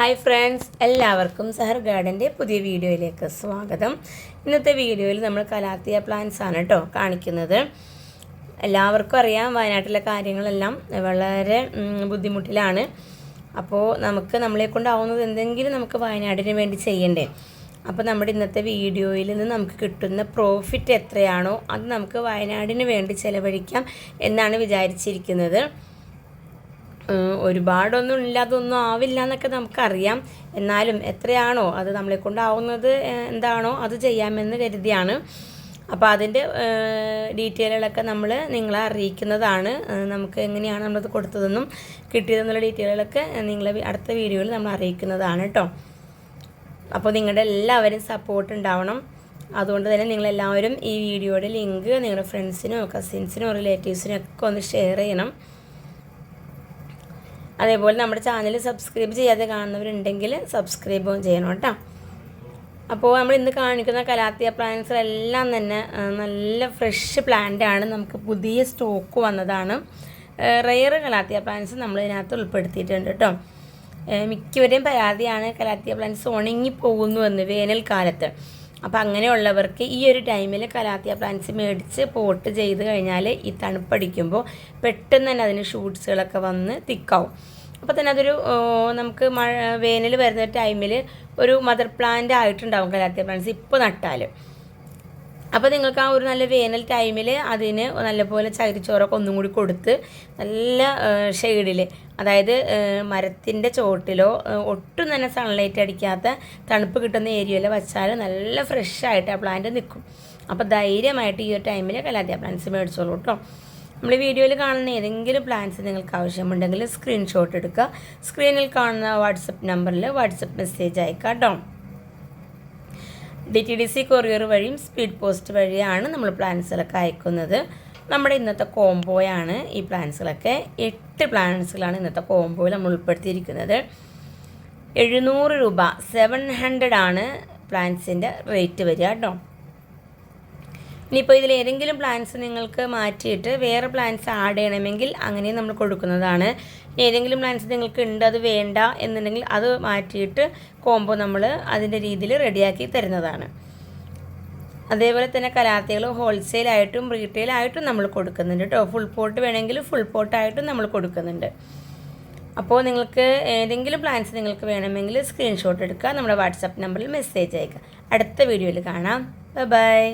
Hi friends എല്ലാവർക്കും സഹർ ഗാർഡന്റെ പുതിയ വീഡിയോയിലേക്ക് സ്വാഗതം. ഇന്നത്തെ വീഡിയോയിൽ നമ്മൾ കലാത്തിയ പ്ലാന്റ്സ് ആണ് കേട്ടോ കാണിക്കുന്നത്. എല്ലാവർക്കും അറിയാം വയനാട്ടിലെ കാര്യങ്ങളെല്ലാം വളരെ ബുദ്ധിമുട്ടിലാണ്. അപ്പോൾ നമുക്ക് നമ്മളെ കൊണ്ടാവുന്നത് എന്തെങ്കിലും നമുക്ക് വയനാടിന് വേണ്ടി ചെയ്യണ്ടേ? അപ്പോൾ നമ്മുടെ ഇന്നത്തെ വീഡിയോയിൽ നിന്ന് നമുക്ക് കിട്ടുന്ന പ്രോഫിറ്റ് എത്രയാണോ അത് നമുക്ക് വയനാടിന് വേണ്ടി ചിലവഴിക്കാം എന്നാണ് വിചാരിച്ചിരിക്കുന്നത്. ഒരുപാടൊന്നും ഇല്ലാതൊന്നും ആവില്ല എന്നൊക്കെ നമുക്കറിയാം. എന്നാലും എത്രയാണോ അത് നമ്മളെ കൊണ്ടാവുന്നത് എന്താണോ അത് ചെയ്യാമെന്ന് കരുതിയാണ്. അപ്പോൾ അതിന്റെ ഡീറ്റെയിലുകളൊക്കെ നമ്മൾ നിങ്ങളെ അറിയിക്കുന്നതാണ്. നമുക്ക് എങ്ങനെയാണ് നമ്മളത് കൊടുത്തതെന്നും കിട്ടിയതെന്നുള്ള ഡീറ്റെയിലുകളൊക്കെ നിങ്ങളെ അടുത്ത വീഡിയോയിൽ നമ്മൾ അറിയിക്കുന്നതാണ് കേട്ടോ അപ്പോൾ നിങ്ങളുടെ എല്ലാവരും സപ്പോർട്ട് ഉണ്ടാവണം. അതുകൊണ്ട് തന്നെ നിങ്ങളെല്ലാവരും ഈ വീഡിയോയുടെ ലിങ്ക് നിങ്ങളുടെ ഫ്രണ്ട്സിനോ കസിൻസിനോ റിലേറ്റീവ്സിനോ ഒക്കെ ഒന്ന് ഷെയർ ചെയ്യണം. അതേപോലെ നമ്മുടെ ചാനൽ സബ്സ്ക്രൈബ് ചെയ്യാതെ കാണുന്നവരുണ്ടെങ്കിൽ സബ്സ്ക്രൈബും ചെയ്യണം കേട്ടോ. അപ്പോൾ നമ്മൾ ഇന്ന് കാണിക്കുന്ന കലാത്തിയ പ്ലാന്റ്സ് എല്ലാം തന്നെ നല്ല ഫ്രഷ് പ്ലാന്റ് ആണ്. നമുക്ക് പുതിയ സ്റ്റോക്ക് വന്നതാണ്. റെയർ കലാത്തിയ പ്ലാന്റ്സ് നമ്മൾ ഇതിനകത്ത് ഉൾപ്പെടുത്തിയിട്ടുണ്ട് കേട്ടോ. മിക്കവരെയും പരാതിയാണ് കലാത്തിയ പ്ലാന്റ്സ് ഉണങ്ങി പോകുന്നു എന്ന് വേനൽക്കാലത്ത്. അപ്പോൾ അങ്ങനെയുള്ളവർക്ക് ഈ ഒരു ടൈമിൽ കലാത്തിയ പ്ലാന്റ്സ് മേടിച്ച് പോട്ട് ചെയ്ത് കഴിഞ്ഞാൽ ഈ തണുപ്പടിക്കുമ്പോൾ പെട്ടെന്ന് തന്നെ അതിന് ഷൂട്ട്സുകളൊക്കെ വന്ന് തിക്കാവും. അപ്പോൾ തന്നെ അതൊരു നമുക്ക് മഴ വേനൽ വരുന്ന ടൈമിൽ ഒരു മദർ പ്ലാന്റ് ആയിട്ടുണ്ടാവും കലാത്തിയ പ്ലാന്റ്സ് ഇപ്പോൾ നട്ടാൽ അപ്പോൾ നിങ്ങൾക്ക് ആ ഒരു നല്ല വേനൽ ടൈമിൽ അതിന് നല്ലപോലെ ചകിരിച്ചോറൊക്കെ ഒന്നും കൂടി കൊടുത്ത് നല്ല ഷെയ്ഡിൽ അതായത് മരത്തിന്റെ ചോട്ടിലോ ഒട്ടും തന്നെ സൺലൈറ്റ് അടിക്കാത്ത തണുപ്പ് കിട്ടുന്ന ഏരിയയിൽ വെച്ചാൽ നല്ല ഫ്രഷ് ആയിട്ട് ആ പ്ലാന്റ് നിൽക്കും അപ്പോൾ ധൈര്യമായിട്ട് ഈ ഒരു ടൈമിൽ കലാത്തിയ പ്ലാന്റ്സ് മേടിച്ചോളൂ കേട്ടോ നമ്മൾ വീഡിയോയിൽ കാണുന്ന ഏതെങ്കിലും പ്ലാന്റ്സ് നിങ്ങൾക്ക് ആവശ്യമുണ്ടെങ്കിൽ സ്ക്രീൻഷോട്ട് എടുക്കുക. സ്ക്രീനിൽ കാണുന്ന വാട്സപ്പ് നമ്പറിൽ വാട്സപ്പ് മെസ്സേജ് അയക്കാം കേട്ടോ D T D C courier വഴിയും സ്പീഡ് പോസ്റ്റ് വഴിയാണ് നമ്മൾ പ്ലാൻസുകളൊക്കെ അയക്കുന്നത്. നമ്മുടെ ഇന്നത്തെ കോംബോയാണ് ഈ പ്ലാൻസുകളൊക്കെ എട്ട് പ്ലാൻസുകളാണ് ഇന്നത്തെ കോംബോയിൽ നമ്മൾ ഉൾപ്പെടുത്തിയിരിക്കുന്നത്. എഴുന്നൂറ് രൂപ സെവൻ ഹൺഡ്രഡ് ആണ് പ്ലാൻസിന്റെ റേറ്റ് വരിക കേട്ടോ. ഇനിയിപ്പോൾ ഇതിൽ ഏതെങ്കിലും പ്ലാൻസ് നിങ്ങൾക്ക് മാറ്റിയിട്ട് വേറെ പ്ലാൻസ് ആഡ് ചെയ്യണമെങ്കിൽ അങ്ങനെ നമ്മൾ കൊടുക്കുന്നതാണ്. ഏതെങ്കിലും പ്ലാൻസ് നിങ്ങൾക്ക് ഉണ്ട് അത് വേണ്ട എന്നുണ്ടെങ്കിൽ അത് മാറ്റിയിട്ട് കോംബോ നമ്മൾ അതിന്റെ രീതിയിൽ റെഡിയാക്കി തരുന്നതാണ്. അതേപോലെ തന്നെ കലാത്തികൾ ഹോൾസെയിലായിട്ടും റീറ്റെയിലായിട്ടും നമ്മൾ കൊടുക്കുന്നുണ്ട് കേട്ടോ. ഫുൾ പോട്ട് വേണമെങ്കിൽ ഫുൾ പോട്ടായിട്ടും നമ്മൾ കൊടുക്കുന്നുണ്ട്. അപ്പോൾ നിങ്ങൾക്ക് ഏതെങ്കിലും പ്ലാൻസ് നിങ്ങൾക്ക് വേണമെങ്കിൽ സ്ക്രീൻഷോട്ട് എടുക്കുക നമ്മുടെ വാട്സാപ്പ് നമ്പറിൽ മെസ്സേജ് അയക്കുക. അടുത്ത വീഡിയോയിൽ കാണാം. Bye bye